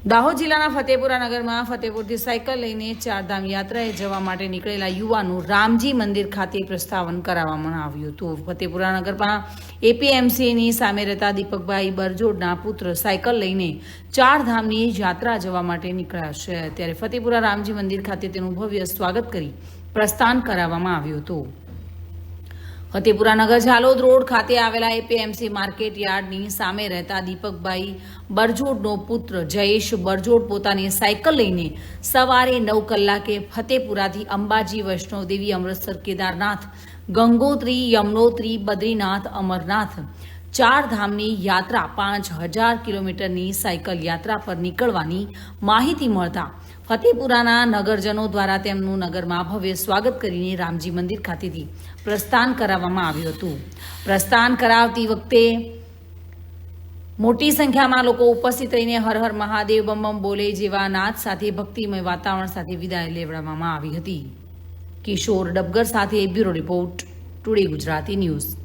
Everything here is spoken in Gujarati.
દાહોદ જિલ્લાના ફતેપુરા નગરમાં ફતેપુરથી સાયકલ લઈને ચારધામ યાત્રાએ જવા માટે નીકળેલા યુવાનું રામજી મંદિર ખાતે પ્રસ્થાવન કરાવવામાં આવ્યું હતું. ફતેપુરા નગરમાં એપીએમસીની સામે રહેતા દીપકભાઈ બરજોડના પુત્ર સાયકલ લઈને ચારધામની યાત્રા જવા માટે નીકળ્યા છે. ત્યારે ફતેપુરા રામજી મંદિર ખાતે તેનું ભવ્ય સ્વાગત કરી પ્રસ્થાન કરાવવામાં આવ્યું હતું. ફતેપુરા નગર ઝાલોદ રોડ ખાતે આવેલા એપીએમસી માર્કેટ યાર્ડની સામે રહેતા દીપકભાઈ બરજોડનો પુત્ર જયેશ બરજોડ પોતાની સાયકલ લઈને સવારે નવ કલાકે ફતેપુરાથી અંબાજી વૈષ્ણોદેવી અમૃતસર કેદારનાથ, ગંગોત્રી, યમનોત્રી, બદ્રીનાથ, અમરનાથ ચાર ધામની યાત્રા પાંચ હજાર કિલોમીટરની સાયકલ યાત્રા પર નીકળવાની માહિતી મળતા ફતેપુરાના નગરજનો દ્વારા તેમનું નગરમાં ભવ્ય સ્વાગત કરીને રામજી મંદિર ખાતેથી પ્રસ્થાન કરાવવામાં આવ્યું હતું. પ્રસ્થાન કરાવતી વખતે મોટી સંખ્યામાં લોકો ઉપસ્થિત રહીને હર હર મહાદેવ બમ બમ બોલે જેવા નાદ સાથે, ભક્તિમય વાતાવરણ સાથે વિદાય લેવડાવવામાં આવી હતી. કિશોર ડબગર સાથે bureau report, today Gujarati news.